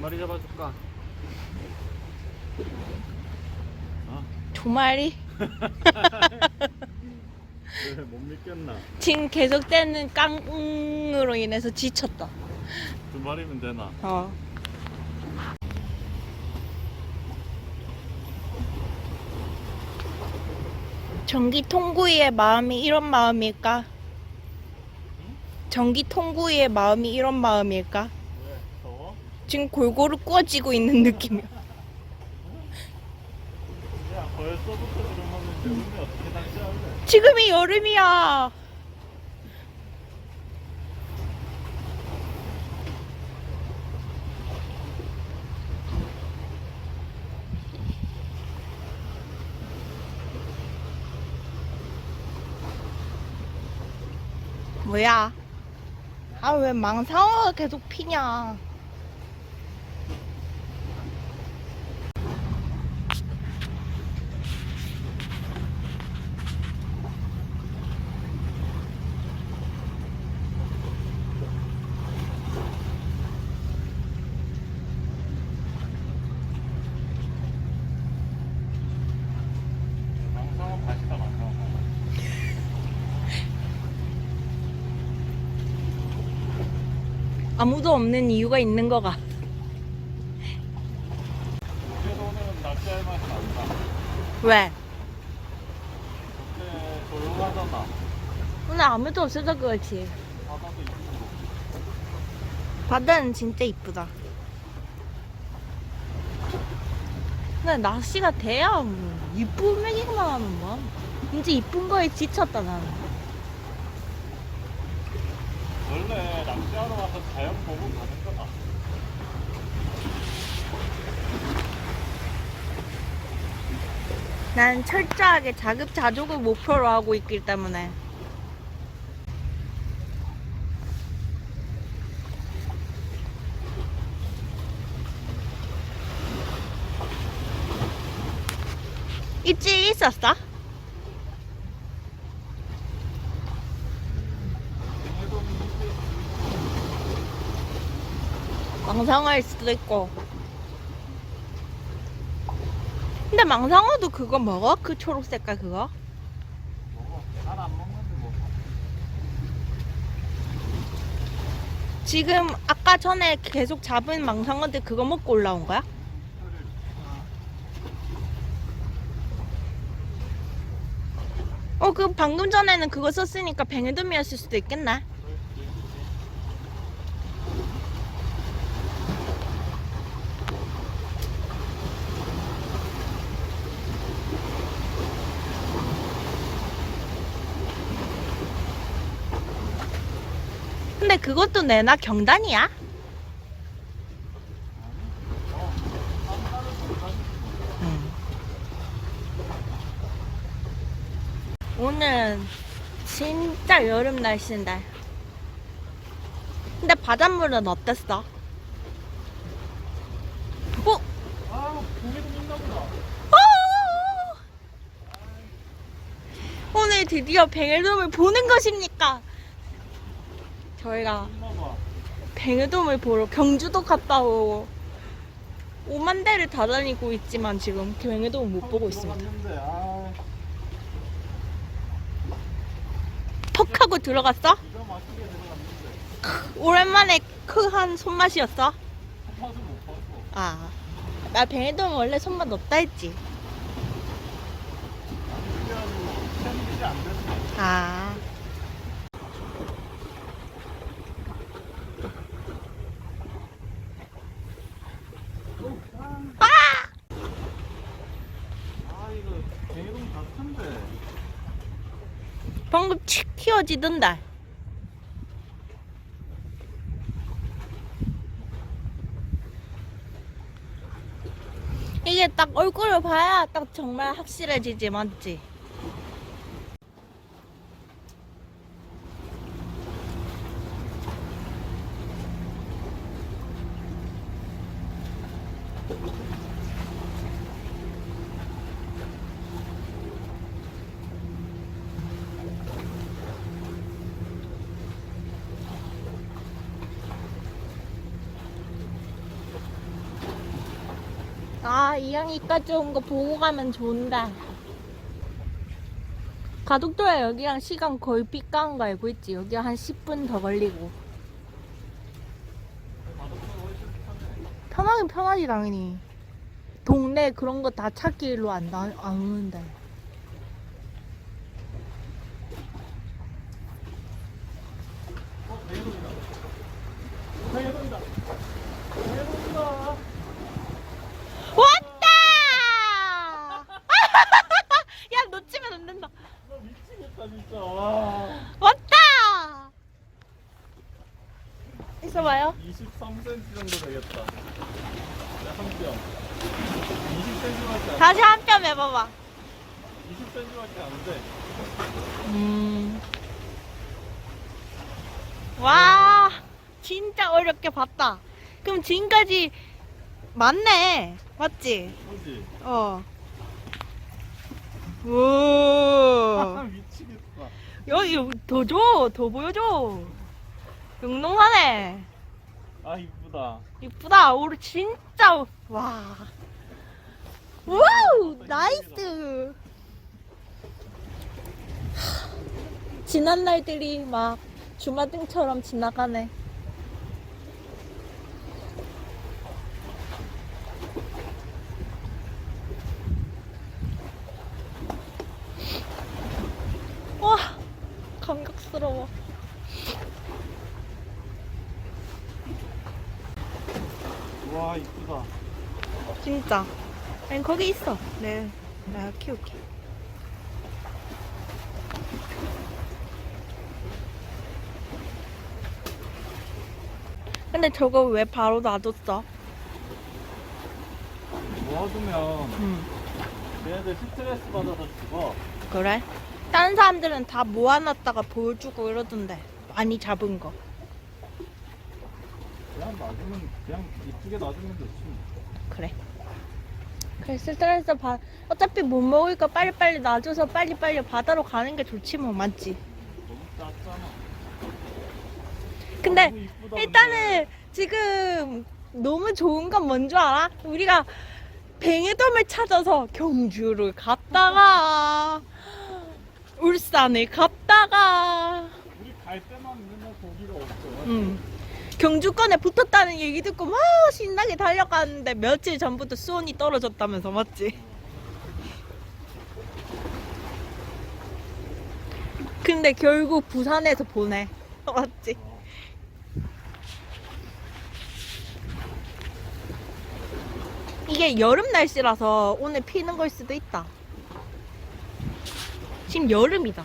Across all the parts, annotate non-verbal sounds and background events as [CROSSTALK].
마리 잡아줄까? 어? 두 마리? 왜 못 믿겠나? 지금 계속되는 깡으로 인해서 지쳤다. 두 마리면 되나? 어. 전기 통구이의 마음이 이런 마음일까? 전기 통구이의 마음이 이런 마음일까? 지금 골고루 구워지고 있는 느낌이야. 지금이 여름이야. 뭐야? 아 왜 망상어가 계속 피냐? 망상은 맛있다 망상. 아무도 없는 이유가 있는 거가. 그래도 오늘은 낚시할 맛이 난다. 왜? 그때 조용하잖아. 오늘 아무도 없어서 그렇지. 바다도 이쁘고. 바다는 진짜 이쁘다. 근데 날씨가 돼야 뭐 이쁜 얘기만 하면 뭐. 이제 이쁜 거에 지쳤다 나는. 원래 낚시하러 와서 자연 보고 가는 거다. 난 철저하게 자급자족을 목표로 하고 있기 때문에. 있지 있었어? 망상어일 수도 있고. 근데 망상어도 그거 먹어? 그 초록 색깔 그거? 먹어. 잘안 먹는데 뭐. 지금 아까 전에 계속 잡은 망상어들 그거 먹고 올라온 거야? 어, 그 방금 전에는 그거 썼으니까 뱅에돔이었을 수도 있겠네. 그것도 내나 경단이야? 응. 오늘 진짜 여름 날씨인데. 근데 바닷물은 어땠어? 어? 아! 오늘 드디어 뱅에돔을 보는 것입니까? 저희가. 뱅에돔을 보러 경주도 갔다 오고 오만 대를 다 다니고 있지만 지금 뱅에돔을 못 보고 있습니다. 퍽 하고 들어갔어? 오랜만에 크한 손맛이었어? 아, 나 뱅에돔 원래 손맛 없다 했지. 아, 이거 개동 같은데. 방금 칙 튀어지던데. 이게 딱 얼굴을 봐야 딱 정말 확실해지지, 맞지? 아, 이양이까지 온 거 보고 가면 좋은데. 가덕도야 여기랑 시간 거의 삐까운 거 알고 있지? 여기 한 10분 더 걸리고. 편하긴 편하지, 당연히. 동네 그런 거 다 찾기로 안, 나- 안 오는데. 당해동이다. 당해동이다. 왔다! 야, 놓치면 안 된다. 나 미치겠다 진짜. 와. 왔다! 있어봐요. 23cm 정도 되겠다. 네, 한 뼘. 20cm밖에 안, 다시 한 뼘 해봐봐. 20cm밖에 안 돼. 음. 와, 진짜 어렵게 봤다. 그럼 지금까지 맞네. 맞지? 그지? 어. 오. 여기 더 줘. 더 보여줘. 영롱하네. 아 이쁘다. 이쁘다. 우리 진짜 와. 와우, 나이스. 지난 날들이 막 주마등처럼 지나가네. 와, 감격스러워. 와 이쁘다. 진짜. 아니 거기 있어. 네, 내가 키울게. 근데 저거 왜 바로 놔뒀어? 모아두면 응. 얘네들 스트레스 받아서 죽어. 그래? 다른 사람들은 다 모아놨다가 보여주고 이러던데. 많이 잡은 거. 그냥 놔두면 그냥 이쁘게 놔두면 좋지. 그래. 그래 스트레스 받. 어차피 못 먹으니까 빨리빨리 놔줘서 빨리빨리 바다로 가는 게 좋지 뭐 맞지? 너무 작잖아. 근데 너무 이쁘다, 일단은 지금 너무 좋은 건 뭔 줄 알아? 우리가 뱅에돔을 찾아서 경주를 갔다가 울산을 갔다가 우리 갈 때만 맨날 고기가 없어. 음, 경주권에 붙었다는 얘기 듣고 막 신나게 달려갔는데 며칠 전부터 수온이 떨어졌다면서 맞지? 근데 결국 부산에서 보내 [LAUGHS] 맞지? 이게 여름 날씨라서 오늘 피는 걸 수도 있다. 지금 여름이다.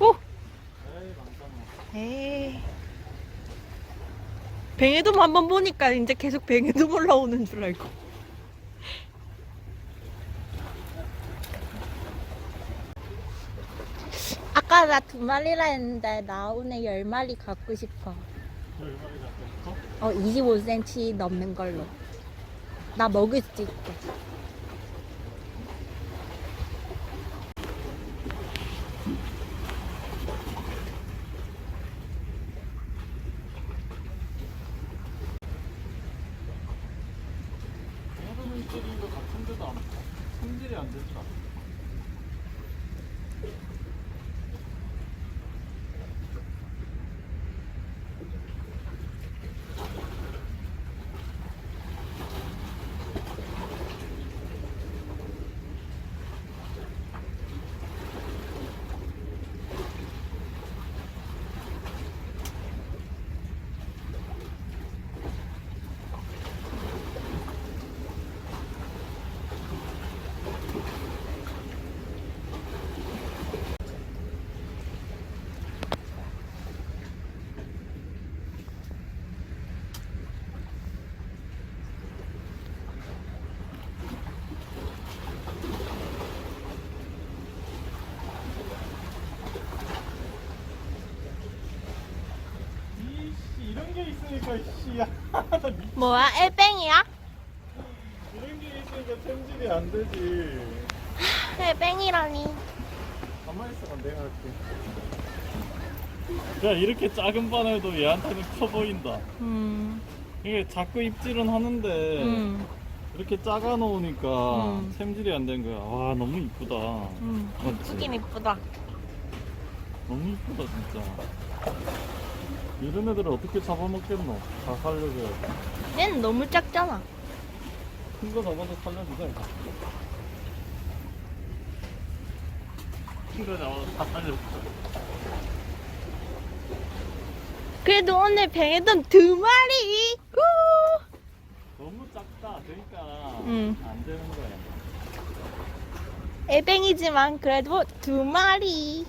오! 에이 많잖아. 에이. 뱅에돔 한번 보니까 이제 계속 뱅에돔 올라오는 줄 알고. 아까 나 두 마리라 했는데 나 오늘 열 마리 갖고 싶어. 어, 25cm 넘는 걸로. 나 먹을 수 있게. 얘네들은 때린 거 같은 데도 안 손질이 안 된다. 이씨 이런 게 있으니까 씨야. 나 미- 뭐야, 엘뱅이야? 이런 게 있으니까 템질이 안 되지. 엘뱅이라니. 가만히 있어봐 내가 할게. 야 이렇게 작은 바늘도 얘한테는 커 보인다. 음. 이게 자꾸 입질은 하는데 응. 이렇게 작아 놓으니까 음. 샘질이 안 된 거야. 와 너무 이쁘다. 응. 맞지? 이쁘긴 이쁘다. 너무 이쁘다 진짜. 이런 애들을 어떻게 잡아먹겠노? 다 살려줘야지. 얘는 너무 작잖아. 큰 거 잡아서 살려주자. 큰거 잡아서 다 살려주자. 그래도 오늘 뱅에돈 두 마리. 우! 너무 작다. 그러니까 음. 안 되는 거야. 애뱅이지만 그래도 두 마리.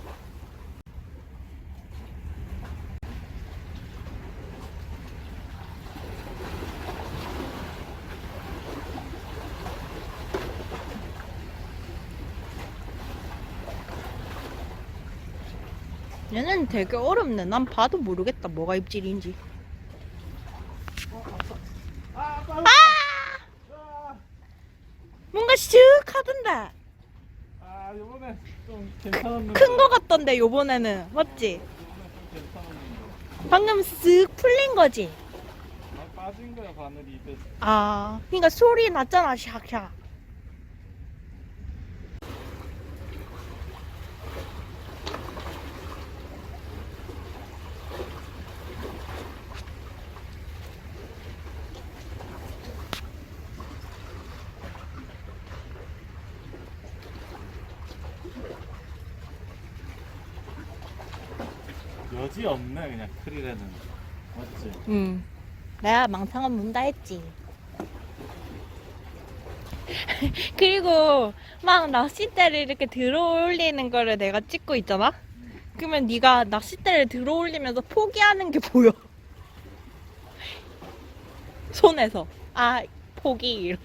얘는 되게 어렵네. 난 봐도 모르겠다. 뭐가 입질인지. 아! 뭔가 쓱 하던데. 아, 이번에 좀 괜찮았는데. 큰 거 같던데, 요번에는. 맞지? 방금 쓱 풀린 거지? 아, 빠진 거야 바늘이 입에서. 아, 그러니까 소리 났잖아, 샥샥. 여지 없네 그냥 크릴에는. 맞지? 응. 내가 망상은 문다 했지. [LAUGHS] 그리고 막 낚싯대를 이렇게 들어 올리는 거를 내가 찍고 있잖아? 그러면 네가 낚싯대를 들어 올리면서 포기하는 게 보여. [LAUGHS] 손에서. 아, 포기. 이러-